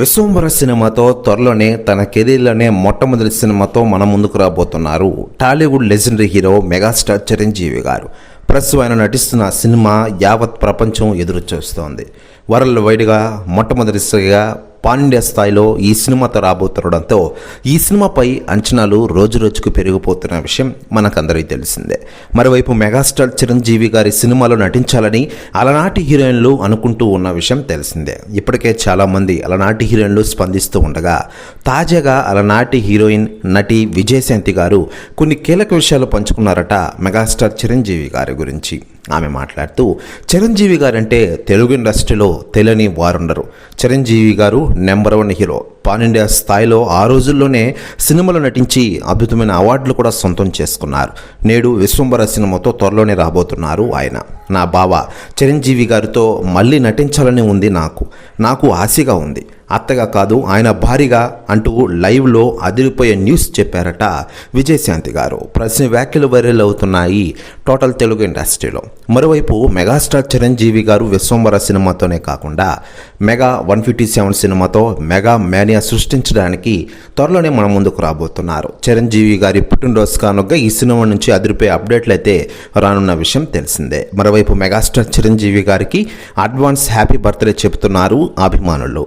విశ్వంబర సినిమాతో త్వరలోనే తన కెరీర్లోనే మొట్టమొదటి సినిమాతో మన ముందుకు రాబోతున్నారు. Tollywood legendary hero megastar Chiranjeevi garu. ప్రస్తుతం ఆయన నటిస్తున్న సినిమా యావత్ ప్రపంచం ఎదురు చూస్తోంది వరల్డ్ వైడ్గా మొట్టమొదటిసారిగా పాన్ స్థాయిలో ఈ సినిమాతో రాబోతుండడంతో ఈ సినిమాపై అంచనాలు రోజు రోజుకు పెరిగిపోతున్న విషయం మనకందరికీ తెలిసిందే. మరోవైపు మెగాస్టార్ చిరంజీవి గారి సినిమాలో నటించాలని అలనాటి హీరోయిన్లు అనుకుంటూ ఉన్న విషయం తెలిసిందే. ఇప్పటికే చాలామంది అలనాటి హీరోయిన్లు స్పందిస్తూ ఉండగా తాజాగా అలనాటి హీరోయిన్ నటి విజయశాంతి గారు కొన్ని కీలక విషయాలు పంచుకున్నారట మెగాస్టార్ చిరంజీవి గారి గురించి. ఆమె మాట్లాడుతూ చిరంజీవి గారంటే తెలుగు ఇండస్ట్రీలో తెలియని వారుండరు. Chiranjeevi garu number one hero. Pan India స్థాయిలో ఆ రోజుల్లోనే సినిమాలో నటించి అద్భుతమైన అవార్డులు కూడా సొంతం చేసుకున్నారు. నేడు విశ్వంబర సినిమాతో త్వరలోనే రాబోతున్నారు ఆయన. నా బావ చిరంజీవి గారితో మళ్ళీ నటించాలని ఉంది నాకు. నాకు ఆశగా ఉంది. అత్తగా కాదు ఆయన భారీగా అంటూ లైవ్లో అదిరిపోయే న్యూస్ చెప్పారట విజయశాంతి గారు. ప్రశ్న వ్యాఖ్యలు వైరల్ అవుతున్నాయి టోటల్ తెలుగు ఇండస్ట్రీలో. మరోవైపు మెగాస్టార్ చిరంజీవి గారు విశ్వంబర సినిమాతోనే కాకుండా మెగా వన్ ఫిఫ్టీ సెవెన్ సినిమాతో మెగా మేనియా సృష్టించడానికి త్వరలోనే మన ముందుకు రాబోతున్నారు. చిరంజీవి గారి పుట్టినరోజు కానుక ఈ సినిమా నుంచి అదిరిపోయే అప్డేట్లు అయితే రానున్న విషయం తెలిసిందే. మరోవైపు మెగాస్టార్ చిరంజీవి గారికి అడ్వాన్స్ హ్యాపీ బర్త్డే చెబుతున్నారు అభిమానులు.